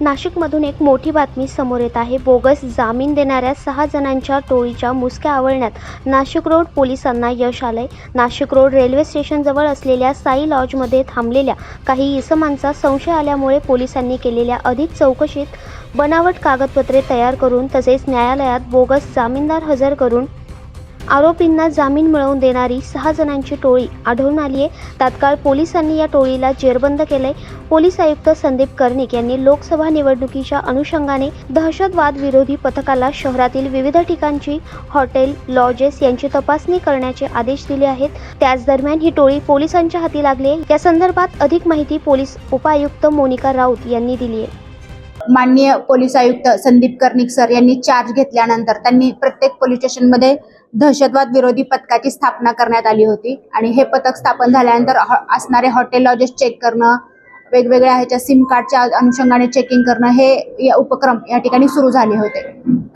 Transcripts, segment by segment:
नाशिकमधून एक मोठी बातमी समोर येत आहे. बोगस जामीन देणाऱ्या सहा जणांच्या टोळीच्या मुसक्या आवळण्यात नाशिक रोड पोलिसांना यश आलंय. नाशिक रोड रेल्वे स्टेशनजवळ असलेल्या साई लॉजमध्ये थांबलेल्या काही इसमांचा संशय आल्यामुळे पोलिसांनी केलेल्या अधिक चौकशीत बनावट कागदपत्रे तयार करून तसेच न्यायालयात बोगस जामीनदार हजर करून आरोपींना जामीन मिळवून देणारी सहा जणांची टोळी आढळून आली आहे. तात्काळ पोलिसांनी या टोळीला जेरबंद केलंय. पोलीस आयुक्त संदीप कर्णिक यांनी लोकसभा निवडणुकीच्या अनुषंगाने दहशतवाद विरोधी पथकाला शहरातील विविध ठिकाणची हॉटेल लॉजेस यांची तपासणी करण्याचे आदेश दिले आहेत. त्याच दरम्यान ही टोळी पोलिसांच्या हाती लागली आहे. या संदर्भात अधिक माहिती पोलीस उपायुक्त मोनिका राऊत यांनी दिली आहे. माननीय पोलीस आयुक्त संदीप कर्णिक सर यांनी चार्ज घेतल्यानंतर त्यांनी प्रत्येक पोलीस स्टेशनमध्ये दहशतवाद विरोधी पथकाची स्थापना करण्यात आली होती. आणि हे पथक स्थापन झाल्यानंतर असणारे हॉटेल लॉजेस चेक करणं वेगवेगळ्या ह्याच्या सिम कार्डच्या अनुषंगाने चेकिंग करणं हे या उपक्रम या ठिकाणी सुरू झाले होते.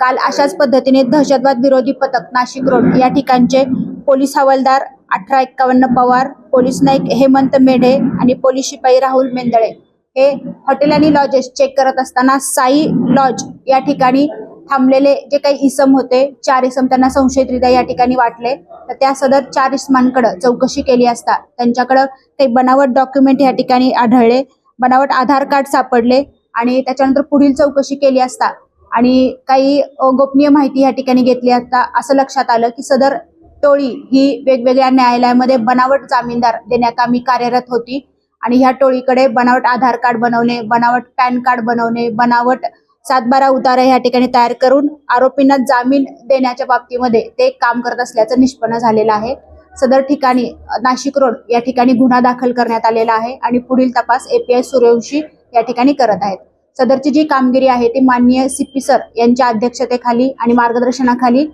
काल अशाच पद्धतीने दहशतवाद विरोधी पथक नाशिक रोड या ठिकाणचे पोलीस हवालदार अठरा एक्कावन्न पवार पोलीस नाईक हेमंत मेढे आणि पोलीस शिपाई राहुल मेंदळे हे हॉटेल आणि लॉजेस चेक करत असताना साई लॉज या ठिकाणी थांबलेले जे काही इसम होते चार इसम त्यांना संशयितरित्या या ठिकाणी वाटले. तर त्या सदर चार इसमांकडे चौकशी केली असता त्यांच्याकडं काही बनावट डॉक्युमेंट या ठिकाणी आढळले बनावट आधार कार्ड सापडले आणि त्याच्यानंतर पुढील चौकशी केली असता. आणि काही गोपनीय माहिती या ठिकाणी घेतली असता असं लक्षात आलं की सदर टोळी ही वेगवेगळ्या न्यायालयामध्ये बनावट जामीनदार देण्याकामी कार्यरत होती. आणि ह्या टोळीकडे बनावट आधार कार्ड बनवणे बनावट पॅन कार्ड बनवणे बनावट सातबारा उतारा ह्या ठिकाणी तयार करून आरोपींना जामीन देण्याच्या बाबतीमध्ये ते काम करत असल्याचं निष्पन्न झालेलं आहे. सदर ठिकाणी नाशिक रोड या ठिकाणी गुन्हा दाखल करण्यात आलेला आहे आणि पुढील तपास एपीआय सूर्यवंशी या ठिकाणी करत आहेत. सदरची जी कामगिरी आहे ती माननीय सीपी सर यांच्या अध्यक्षतेखाली आणि मार्गदर्शनाखाली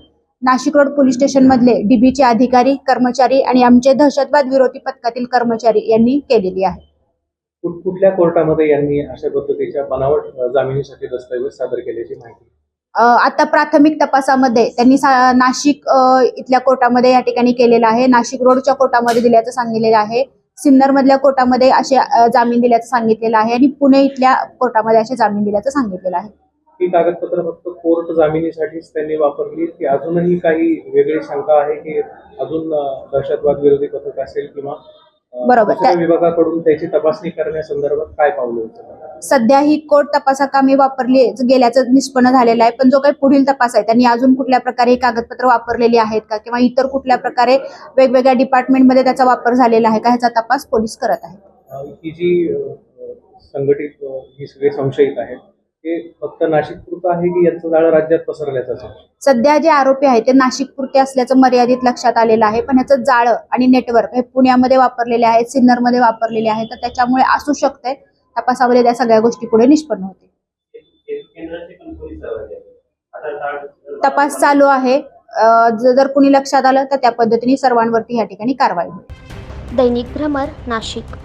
नाशिक रोड पोलीस स्टेशन मधले डीबीचे अधिकारी कर्मचारी आणि आमचे दहशतवाद विरोधी पथकातील कर्मचारी यांनी केलेली आहे. कुठ- कुठल्या कोर्टामध्ये यांनी अशा पद्धतीच्या बनावट जामिनीसाठी दस्तऐवज सादर केल्याची माहिती? आता प्राथमिक तपासामध्ये त्यांनी नाशिक इथल्या कोर्टामध्ये या ठिकाणी केलेलं आहे. नाशिक रोडच्या कोर्टामध्ये दिल्याचं सांगितलेलं आहे. सिन्नर मधल्या कोर्टामध्ये असे जामीन दिल्याचं सांगितलेलं आहे आणि पुणे इथल्या कोर्टामध्ये असे जामीन दिल्याचं सांगितलेलं आहे. ही कागदपत्र फक्त कोर्ट जामिनीसाठीच त्यांनी वापरली. की अजूनही काही वेगळी शंका आहे की अजून दहशतवाद विरोधी पथक असेल किंवा बरोबर. विभागाकडून त्याची तपासणी करण्यासंदर्भात काय पावलं सध्या ही कोर्ट तपासाकामी वापरली गेल्याचं निष्पन्न झालेलं आहे. पण जो काही पुढील तपास आहे त्यांनी अजून कुठल्या प्रकारे ही कागदपत्र वापरलेली आहेत का? किंवा इतर कुठल्या प्रकारे वेगवेगळ्या डिपार्टमेंटमध्ये त्याचा वापर झालेला आहे का? ह्याचा तपास पोलीस करत आहेत. ही जी संघटित ही सगळे संशयित आहेत ते फक्त नाशिक पुरतं आहे की यांचं जाळं राज्यात पसरल्याचं सध्या जे आरोपी आहेत ते नाशिक पुरते असल्याचं मर्यादित लक्षात आलेलं आहे पण ह्याचं जाळं आणि नेटवर्क हे पुण्यामध्ये वापरलेले आहेत सिन्नरमध्ये वापरलेले आहेत तर त्याच्यामुळे असू शकते तपासामध्ये त्या सगळ्या गोष्टी पुढे निष्पन्न होतील. तपास चालू आहे. जर कुणी लक्षात आलं तर त्या पद्धतीने सर्वांवरती या ठिकाणी कारवाई होईल. दैनिक भ्रमर नाशिक.